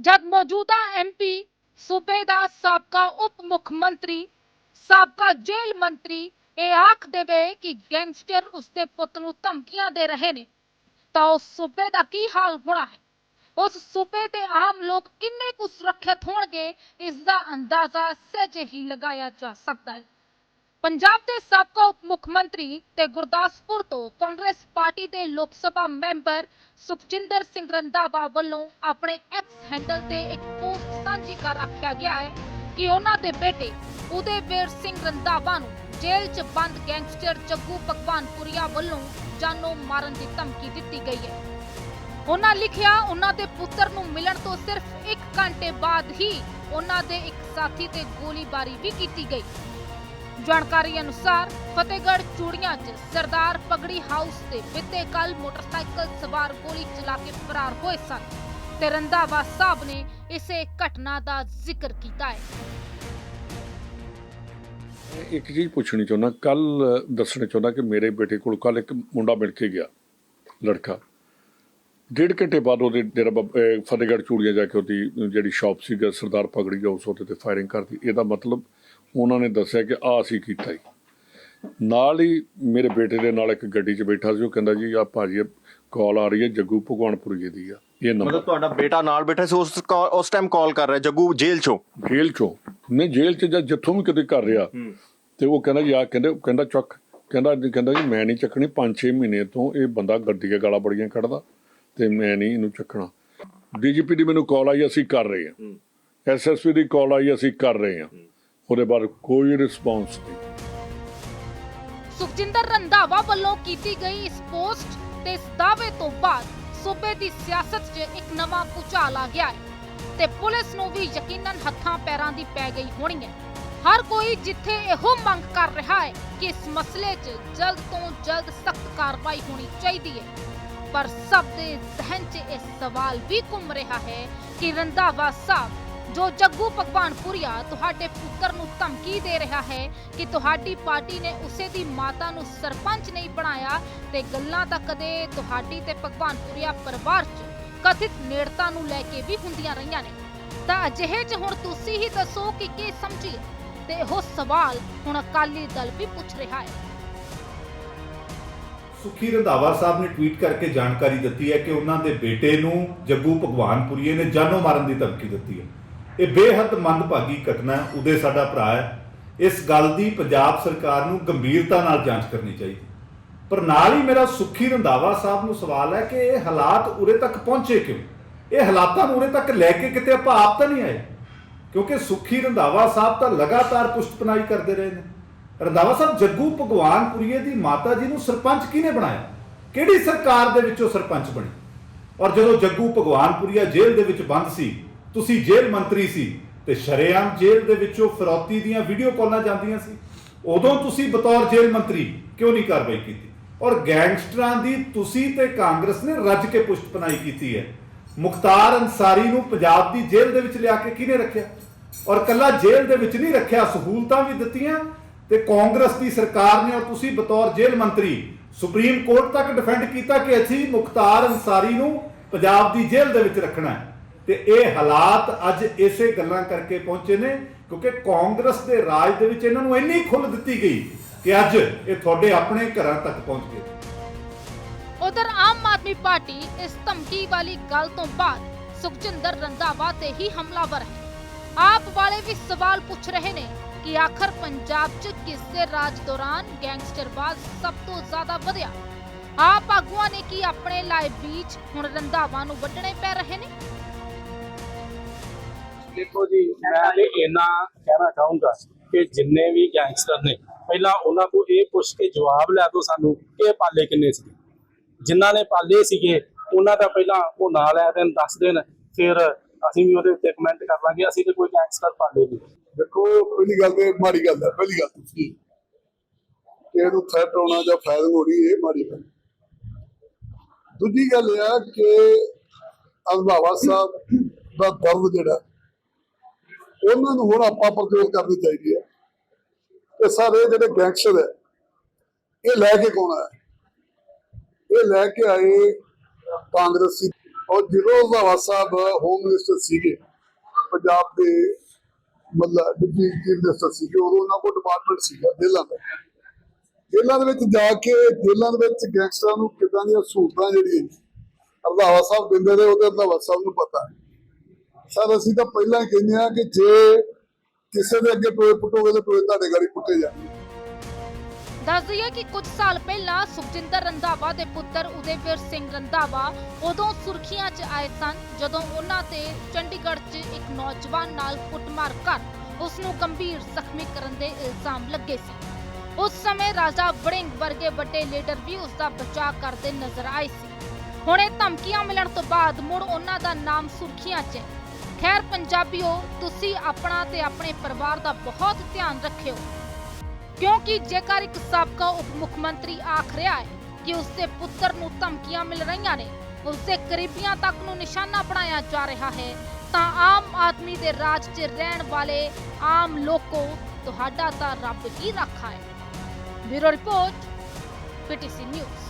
ਜਦ ਮੌਜੂਦਾ ਐਮਪੀ ਸੂਬੇ ਦਾ ਸਾਬਕਾ ਉਪ ਮੁੱਖ ਮੰਤਰੀ, ਸਾਬਕਾ ਜੇਲ੍ਹ ਮੰਤਰੀ ਇਹ ਆਖ ਦੇਵੇ ਕਿ ਗੈਂਗਸਟਰ ਉਸਦੇ ਪੁੱਤ ਨੂੰ ਧਮਕੀਆਂ ਦੇ ਰਹੇ ਨੇ, ਤਾਂ ਉਸ ਸੂਬੇ ਦਾ ਕੀ ਹਾਲ ਹੋਣਾ ਹੈ? ਉਸ ਸੂਬੇ ਦੇ ਆਮ ਲੋਕ ਕਿੰਨੇ ਕੁ ਸੁਰੱਖਿਅਤ ਹੋਣਗੇ, ਇਸ ਦਾ ਅੰਦਾਜ਼ਾ ਸਹਿਜੇ ਹੀ ਲਗਾਇਆ ਜਾ ਸਕਦਾ ਹੈ। ਪੰਜਾਬ ਦੇ ਸਾਬਕਾ ਉਪ ਮੁੱਖ ਮੰਤਰੀ ਤੇ ਗੁਰਦਾਸਪੁਰ ਤੋਂ ਕਾਂਗਰਸ ਪਾਰਟੀ ਦੇ ਲੋਕ ਸਭਾ ਮੈਂਬਰ ਸੁਖਜਿੰਦਰ ਸਿੰਘ ਰੰਧਾਵਾ ਵੱਲੋਂ ਆਪਣੇ ਐਕਸ ਹੈਂਡਲ ਤੇ ਇੱਕ ਪੋਸਟ ਸਾਂਝੀ ਕਰ ਰੱਖਿਆ ਗਿਆ ਹੈ ਕਿ ਉਹਨਾਂ ਦੇ ਬੇਟੇ ਉਦੇਵੀਰ ਸਿੰਘ ਰੰਧਾਵਾ ਨੂੰ ਜੇਲ੍ਹ 'ਚ ਬੰਦ ਗੈਂਗਸਟਰ ਜੱਗੂ ਭਗਵਾਨਪੁਰੀਆ ਵੱਲੋਂ ਜਾਨੋਂ ਮਾਰਨ ਦੀ ਧਮਕੀ ਦਿੱਤੀ ਗਈ ਹੈ। ਉਹਨਾਂ ਲਿਖਿਆ, ਉਹਨਾਂ ਦੇ ਪੁੱਤਰ ਨੂੰ ਮਿਲਣ ਤੋਂ ਸਿਰਫ 1 ਘੰਟੇ ਬਾਅਦ ਹੀ ਉਹਨਾਂ ਦੇ ਇੱਕ ਸਾਥੀ ਤੇ ਗੋਲੀਬਾਰੀ ਵੀ ਕੀਤੀ ਗਈ। ਜਾਣਕਾਰੀ ਅਨੁਸਾਰ ਫਤਿਹਗੜ੍ਹ ਚੂੜੀਆਂ 'ਚ ਸਰਦਾਰ ਪਗੜੀ ਹਾਊਸ ਤੇ ਬੀਤੇ ਕੱਲ ਮੋਟਰਸਾਈਕਲ ਸਵਾਰ ਗੋਲੀ ਚਲਾ ਕੇ ਫਰਾਰ ਹੋਏ ਸਨ ਤੇ ਰੰਧਾਵਾ ਸਾਹਿਬ ਨੇ ਇਸੇ ਘਟਨਾ ਦਾ ਜ਼ਿਕਰ ਕੀਤਾ ਹੈ। ਇੱਕ ਚੀਜ਼ ਪੁੱਛਣੀ ਚਾਹੁੰਦਾ ਕੱਲ ਦੱਸਣਾ ਚਾਹੁੰਦਾ ਕਿ ਮੇਰੇ ਬੇਟੇ ਕੋਲ ਕੱਲ ਇੱਕ ਮੁੰਡਾ ਮਿਲ ਕੇ ਗਿਆ, ਲੜਕਾ। ਡੇਢ ਘੰਟੇ ਬਾਅਦ ਉਹਦੇ ਡੇਰਾ ਬਾਬਾ- ਫਤਿਹਗੜ੍ਹ ਚੂੜੀਆਂ ਜਾ ਕੇ ਉਹਦੀ ਜਿਹੜੀ ਸ਼ਾਪ ਸੀਗਾ ਸਰਦਾਰ ਪਗੜੀ ਹਾਊਸ ਉਹਦੇ ਤੇ ਫਾਇਰਿੰਗ ਕਰਦੀ ਇਹਦਾ ਮਤਲਬ ਉਹਨਾਂ ਨੇ ਦੱਸਿਆ ਕਿ ਆ ਅਸੀਂ ਕੀਤਾ ਹੀ ਨਾਲ ਹੀ ਮੇਰੇ ਬੇਟੇ ਦੇ ਨਾਲ ਇੱਕ ਗੱਡੀ 'ਚ ਬੈਠਾ ਸੀ ਉਹ ਕਹਿੰਦਾ ਜੀ ਆ ਭਾਜੀ ਕਾਲ ਆ ਰਹੀ ਹੈ ਜੱਗੂ ਭਗਵਾਨਪੁਰੀਏ ਦੀ ਆ ਇਹ ਨੰਬਰ। ਮਤਲਬ ਤੁਹਾਡਾ ਬੇਟਾ ਨਾਲ ਬੈਠਾ ਸੀ ਉਸ ਉਸ ਟਾਈਮ ਕਾਲ ਕਰ ਰਿਹਾ ਜੱਗੂ ਜੇਲ੍ਹ ਚੋਂ? ਜੇਲ੍ਹ ਚੋਂ। ਨਹੀਂ ਜੇਲ੍ਹ 'ਚ ਜਾਂ ਜਿੱਥੋਂ ਵੀ ਕਿਤੇ ਕਰ ਰਿਹਾ। ਤੇ ਉਹ ਕਹਿੰਦਾ ਜੀ ਆ ਕਹਿੰਦੇ ਕਹਿੰਦਾ ਚੱਕ ਕਹਿੰਦਾ ਕਹਿੰਦਾ ਜੀ ਮੈਂ ਨਹੀਂ ਚੱਕਣੀ 5-6 ਮਹੀਨੇ ਤੋਂ ਇਹ ਬੰਦਾ ਗੱਡੀ ਦੇ ਗਾਲਾਂ ਬੜੀਆਂ ਕੱਢਦਾ ਤੇ ਮੈਂ ਨਹੀਂ ਇਹਨੂੰ ਚੱਕਣਾ। ਡੀਜੀਪੀ ਦੀ ਮੈਨੂੰ ਕਾਲ ਆਈ ਅਸੀਂ ਕਰ ਰਹੇ ਹਾਂ। ਐਸਐਸਪੀ ਦੀ ਕਾਲ ਆਈ ਅਸੀਂ ਕਰ ਰਹੇ ਹਾਂ। ਉਹਦੇ ਬਾਅਦ ਕੋਈ ਰਿਸਪੌਂਸ ਨਹੀਂ। ਸੁਖਜਿੰਦਰ ਰੰਧਾਵਾ ਵੱਲੋਂ ਕੀਤੀ ਗਈ ਇਸ ਪੋਸਟ ਤੇ ਇਸ ਦਾਅਵੇ ਤੋਂ ਬਾਅਦ ਸੂਬੇ ਦੀ ਸਿਆਸਤ 'ਚ ਇੱਕ ਨਵਾਂ ਭੁਚਾਲ ਆ ਗਿਆ ਹੈ ਤੇ ਪੁਲਿਸ ਨੂੰ ਵੀ ਯਕੀਨਨ ਹੱਥਾਂ ਪੈਰਾਂ ਦੀ ਪੈ ਗਈ ਹੋਣੀ ਹੈ। ਹਰ ਕੋਈ ਜਿੱਥੇ ਇਹੋ ਮੰਗ ਕਰ ਰਿਹਾ ਹੈ ਕਿ ਇਸ ਮਸਲੇ 'ਚ ਜਲਦ ਤੋਂ ਜਲਦ ਸਖਤ ਕਾਰਵਾਈ ਹੋਣੀ ਚਾਹੀਦੀ ਹੈ। ਪਰ ਸਭ ਦੇ ਜ਼ਹਿਨ 'ਚ ਇਹ ਸਵਾਲ ਵੀ ਘੁੰਮ ਰਿਹਾ ਹੈ ਕਿ ਰੰਧਾਵਾ ਸਾਹਿਬ ਜੋ ਜੱਗੂ ਭਗਵਾਨਪੁਰੀਆ ਤੁਹਾਡੇ ਪੁੱਤਰ ਨੂੰ ਧਮਕੀ ਦੇ ਰਿਹਾ ਹੈ ਕਿ ਤੁਹਾਡੀ ਪਾਰਟੀ ਨੇ ਉਸੇ ਦੀ ਮਾਤਾ ਨੂੰ ਸਰਪੰਚ ਨਹੀਂ ਬਣਾਇਆ ਤੇ ਗੱਲਾਂ ਤਾਂ ਕਦੇ ਤੁਹਾਡੀ ਤੇ ਭਗਵਾਨਪੁਰੀਆ ਪਰਿਵਾਰ 'ਚ ਕਥਿਤ ਨੇੜਤਾ ਨੂੰ ਲੈ ਕੇ ਵੀ ਹੁੰਦੀਆਂ ਰਹੀਆਂ ਨੇ। ਤਾਂ ਅਜਿਹੇ 'ਚ ਹੁਣ ਤੁਸੀਂ ਹੀ ਦੱਸੋ ਕਿ ਕੀ ਸਮਝੀਏ ਤੇ ਇਹੋ ਸਵਾਲ ਹੁਣ ਅਕਾਲੀ ਦਲ ਵੀ ਪੁੱਛ ਰਿਹਾ ਹੈ। ਸੁਖੀ ਰੰਧਾਵਾ ਸਾਹਿਬ ਨੇ ਟਵੀਟ ਕਰਕੇ ਜਾਣਕਾਰੀ ਦਿੱਤੀ ਹੈ ਕਿ ਉਹਨਾਂ ਦੇ ਬੇਟੇ ਨੂੰ ਜੱਗੂ ਭਗਵਾਨਪੁਰੀਏ ਨੇ ਜਾਨੋਂ ਮਾਰਨ ਦੀ ਧਮਕੀ ਦਿੱਤੀ ਹੈ। ਇਹ ਬੇਹੱਦ ਮੰਦਭਾਗੀ ਘਟਨਾ ਹੈ ਉਹਦੇ ਸਾਡਾ ਭਰਾ ਹੈ। ਇਸ ਗੱਲ ਦੀ ਪੰਜਾਬ ਸਰਕਾਰ ਨੂੰ ਗੰਭੀਰਤਾ ਨਾਲ ਜਾਂਚ ਕਰਨੀ ਚਾਹੀਦੀ। ਪਰ ਨਾਲ ਹੀ ਮੇਰਾ ਸੁਖੀ ਰੰਧਾਵਾ ਸਾਹਿਬ ਨੂੰ ਸਵਾਲ ਹੈ ਕਿ ਇਹ ਹਾਲਾਤ ਉਰੇ ਤੱਕ ਪਹੁੰਚੇ ਕਿਉਂ? ਇਹ ਹਾਲਾਤਾਂ ਨੂੰ ਉਰੇ ਤੱਕ ਲੈ ਕੇ ਕਿਤੇ ਆਪਾਂ ਆਪ ਤਾਂ ਨਹੀਂ ਆਏ? ਕਿਉਂਕਿ ਸੁਖੀ ਰੰਧਾਵਾ ਸਾਹਿਬ ਤਾਂ ਲਗਾਤਾਰ ਪੁਸ਼ਤਪਨਾਈ ਕਰਦੇ ਰਹੇ ਨੇ। ਰੰਧਾਵਾ ਸਾਹਿਬ ਜੱਗੂ ਭਗਵਾਨਪੁਰੀਏ ਦੀ ਮਾਤਾ ਜੀ ਨੂੰ ਸਰਪੰਚ ਕਿਹਨੇ ਬਣਾਇਆ? ਕਿਹੜੀ ਸਰਕਾਰ ਦੇ ਵਿੱਚੋਂ ਸਰਪੰਚ ਬਣੀ? ਔਰ ਜਦੋਂ ਜੱਗੂ ਭਗਵਾਨਪੁਰੀਆ ਜੇਲ੍ਹ ਦੇ ਵਿੱਚ ਬੰਦ ਸੀ ਤੁਸੀਂ ਜੇਲ੍ਹ ਮੰਤਰੀ ਸੀ ਤੇ ਸ਼ਰੇਆਮ ਜੇਲ੍ਹ ਦੇ ਵਿੱਚੋਂ ਫਰੌਤੀ ਦੀਆਂ ਵੀਡੀਓ ਕਾਲਾਂ ਜਾਂਦੀਆਂ ਸੀ। ਉਦੋਂ ਤੁਸੀਂ ਬਤੌਰ ਜੇਲ੍ਹ ਮੰਤਰੀ ਕਿਉਂ ਨਹੀਂ ਕਾਰਵਾਈ ਕੀਤੀ? ਔਰ ਗੈਂਗਸਟਰਾਂ ਦੀ ਤੁਸੀਂ ਤੇ ਕਾਂਗਰਸ ਨੇ ਰੱਜ ਕੇ ਪੁਸ਼ਤਪਨਾਈ ਕੀਤੀ ਹੈ। ਮੁਖਤਾਰ ਅੰਸਾਰੀ ਨੂੰ ਪੰਜਾਬ ਦੀ ਜੇਲ੍ਹ ਦੇ ਵਿੱਚ ਲਿਆ ਕੇ ਕਿਹਨੇ ਰੱਖਿਆ? ਔਰ ਕੱਲਾ ਜੇਲ੍ਹ ਦੇ ਵਿੱਚ ਨਹੀਂ ਰੱਖਿਆ, ਸਹੂਲਤਾਂ ਵੀ ਦਿੱਤੀਆਂ ਤੇ ਕਾਂਗਰਸ ਦੀ ਸਰਕਾਰ ਨੇ ਔਰ ਤੁਸੀਂ ਬਤੌਰ ਜੇਲ੍ਹ ਮੰਤਰੀ ਸੁਪਰੀਮ ਕੋਰਟ ਤੱਕ ਡਿਫੈਂਡ ਕੀਤਾ ਕਿ ਅਸੀਂ ਮੁਖਤਾਰ ਅੰਸਾਰੀ ਨੂੰ ਪੰਜਾਬ ਦੀ ਜੇਲ੍ਹ ਦੇ ਵਿੱਚ ਰੱਖਣਾ ਹੈ। ਤੇ ਇਹ ਹਾਲਾਤ ਅੱਜ ਇਸੇ ਗੱਲਾਂ ਕਰਕੇ ਪਹੁੰਚੇ ਨੇ, ਕਿਉਂਕਿ ਕਾਂਗਰਸ ਦੇ ਰਾਜ ਦੇ ਵਿੱਚ ਇਹਨਾਂ ਨੂੰ ਇੰਨੀ ਖੁੱਲ੍ਹ ਦਿੱਤੀ ਗਈ ਕਿ ਅੱਜ ਇਹ ਤੁਹਾਡੇ ਆਪਣੇ ਘਰਾਂ ਤੱਕ ਪਹੁੰਚ ਗਏ। ਉਧਰ ਆਮ ਆਦਮੀ ਪਾਰਟੀ ਇਸ ਧਮਕੀ ਵਾਲੀ ਗੱਲ ਤੋਂ ਬਾਅਦ ਸੁਖਜਿੰਦਰ ਰੰਧਾਵਾ ਤੇ ਹੀ ਹਮਲਾਵਰ ਹੈ। ਆਪ ਵਾਲੇ ਵੀ ਸਵਾਲ ਪੁੱਛ ਰਹੇ ਨੇ ਕਿ ਆਖਰ ਪੰਜਾਬ 'ਚ ਕਿਸ ਰਾਜ ਦੌਰਾਨ ਗੈਂਗਸਟਰਵਾਦ ਸਭ ਤੋਂ ਜ਼ਿਆਦਾ ਵਧਿਆ? ਆਪ ਆਗੂਆਂ ਨੇ ਕੀ ਆਪਣੇ ਲਾਏ ਬੀਜ ਹੁਣ ਰੰਧਾਵਾ ਨੂੰ ਵੱਢਣੇ ਪੈ ਰਹੇ ਨੇ? ਦੇਖੋ ਜੀ, ਮੈਂ ਤੇ ਇੰਨਾ ਕਹਿਣਾ ਚਾਹੂੰਗਾ ਕਿ ਜਿੰਨੇ ਵੀ ਗੈਂਗਸਟਰ ਨੇ, ਪਹਿਲਾਂ ਉਹਨਾਂ ਤੋਂ ਇਹ ਪੁੱਛ ਕੇ ਜਵਾਬ ਲੈ ਦਿਓ ਸਾਨੂੰ ਕਿ ਪਾਲੇ ਕਿੰਨੇ ਸੀ ਜਿਨ੍ਹਾਂ ਨੇ ਪਾਲੇ ਸੀਗੇ, ਉਹਨਾਂ ਦਾ ਪਹਿਲਾਂ ਉਹ ਨਾਂ ਲੈ ਦੇਣ, ਦੱਸ ਦੇਣ, ਫਿਰ ਅਸੀਂ ਵੀ ਉਹਦੇ ਉੱਤੇ ਕਮੈਂਟ ਕਰ ਲਾਂਗੇ। ਅਸੀਂ ਤੇ ਕੋਈ ਗੈਂਗਸਟਰ ਪਾਲੇ ਨਹੀਂ। ਦੇਖੋ, ਪਹਿਲੀ ਗੱਲ ਤੇ ਮਾੜੀ ਗੱਲ ਹੈ, ਪਹਿਲੀ ਗੱਲ ਤੁਸੀਂ। ਇਹਨੂੰ ਥ੍ਰੈਟ ਹੋਣਾ ਜਾਂ ਫਾਇਰਿੰਗ ਹੋਣੀ ਇਹ ਮਾੜੀ ਗੱਲ ਦੂਜੀ ਗੱਲ ਇਹ ਆ ਕਿ ਅਲਵਾਵਾ ਸਾਹਿਬ ਦਾ ਦਰਦ ਜਿਹੜਾ ਉਹਨਾਂ ਨੂੰ ਹੁਣ ਆਪਾਂ ਪ੍ਰਤੀਰੋਧ ਕਰਨੀ ਚਾਹੀਦੀ ਹੈ। ਤੇ ਸਾਰੇ ਜਿਹੜੇ ਗੈਂਗਸਟਰ ਹੈ, ਇਹ ਲੈ ਕੇ ਕੌਣ ਆਇਆ? ਇਹ ਲੈ ਕੇ ਆਏ ਕਾਂਗਰਸੀ। ਔਰ ਜਦੋਂ ਸਾਹਿਬ ਹੋਮ ਮਿਨਿਸਟਰ ਸੀਗੇ, ਪੰਜਾਬ ਦੇ ਮਤਲਬ ਡਿਪਟੀ ਚੀਫ ਮਿਨਿਸਟਰ ਸੀਗੇ, ਉਦੋਂ ਉਹਨਾਂ ਕੋਲ ਡਿਪਾਰਟਮੈਂਟ ਸੀਗਾ, ਜੇਲ੍ਹਾਂ ਦਾ। ਜੇਲ੍ਹਾਂ ਦੇ ਵਿੱਚ ਜਾ ਕੇ, ਜੇਲ੍ਹਾਂ ਦੇ ਵਿੱਚ ਗੈਂਗਸਟਰਾਂ ਨੂੰ ਕਿੱਦਾਂ ਦੀਆਂ ਸਹੂਲਤਾਂ ਜਿਹੜੀਆਂ ਰੰਧਾਵਾ ਸਾਹਿਬ ਦਿੰਦੇ ਰਹੇ ਉਹਦੇ ਰੰਧਾਵਾ ਸਾਹਿਬ ਨੂੰ ਪਤਾ ਹੈ। ਸਰ, ਅਸੀਂ ਤਾਂ ਪਹਿਲਾਂ ਹੀ ਕਹਿੰਦੇ ਆ ਕਿ ਜੇ ਕਿਸੇ ਦੇ ਅੱਗੇ ਟੋਏ ਪੁੱਟੋਗੇ ਤਾਂ ਟੋਏ ਤੁਹਾਡੇ ਗਾੜੀ ਪੁੱਟੇ ਜਾਣਗੇ। ਦੱਸ ਦਈਏ ਕਿ ਕੁਝ ਸਾਲ ਪਹਿਲਾਂ ਸੁਖਜਿੰਦਰ ਰੰਧਾਵਾ ਦੇ ਪੁੱਤਰ ਉਦੈਵੀਰ ਸਿੰਘ ਰੰਧਾਵਾ ਉਦੋਂ ਸੁਰਖੀਆਂ 'ਚ ਆਏ ਸਨ, ਜਦੋਂ ਉਹਨਾਂ ਤੇ ਚੰਡੀਗੜ੍ਹ 'ਚ ਇੱਕ ਨੌਜਵਾਨ ਨਾਲ ਕੁੱਟਮਾਰ ਕਰ ਉਸ ਨੂੰ ਗੰਭੀਰ ਜ਼ਖਮੀ ਕਰਨ ਦੇ ਇਲਜ਼ਾਮ ਲੱਗੇ ਸੀ। ਉਸ ਸਮੇਂ ਰਾਜਾ ਵੜਿੰਗ ਵਰਗੇ ਵੱਡੇ ਲੀਡਰ ਵੀ ਉਸ ਦਾ ਬਚਾਅ ਕਰਦੇ ਨਜ਼ਰ ਆਏ ਸੀ। ਹੁਣ ਇਹ ਧਮਕੀਆਂ ਮਿਲਣ ਤੋਂ ਬਾਅਦ ਮੁੜ ਉਹਨਾਂ ਦਾ ਨਾਮ ਸੁਰਖੀਆਂ 'ਚ ਖੈਰ ਪੰਜਾਬੀਓ, ਤੁਸੀਂ ਆਪਣਾ ਤੇ ਆਪਣੇ ਪਰਿਵਾਰ ਦਾ ਬਹੁਤ ਧਿਆਨ ਰੱਖਿਓ। ਕਿਉਂਕਿ ਜੇਕਰ ਇੱਕ ਸਾਬਕਾ ਉਪ ਮੁੱਖ ਮੰਤਰੀ ਆਖ ਰਿਹਾ ਹੈ ਕਿ ਉਸਦੇ ਪੁੱਤਰ ਨੂੰ ਧਮਕੀਆਂ ਮਿਲ ਰਹੀਆਂ ਨੇ, ਉਸਦੇ ਕਰੀਬੀਆਂ ਤੱਕ ਨੂੰ ਨਿਸ਼ਾਨਾ ਬਣਾਇਆ ਜਾ ਰਿਹਾ ਹੈ, ਤਾਂ ਆਮ ਆਦਮੀ ਦੇ ਰਾਜ 'ਚ ਰਹਿਣ ਵਾਲੇ ਆਮ ਲੋਕੋ ਤੁਹਾਡਾ ਤਾਂ ਰੱਬ ਹੀ ਰੱਖਾ ਹੈ। Bureau report PTC news.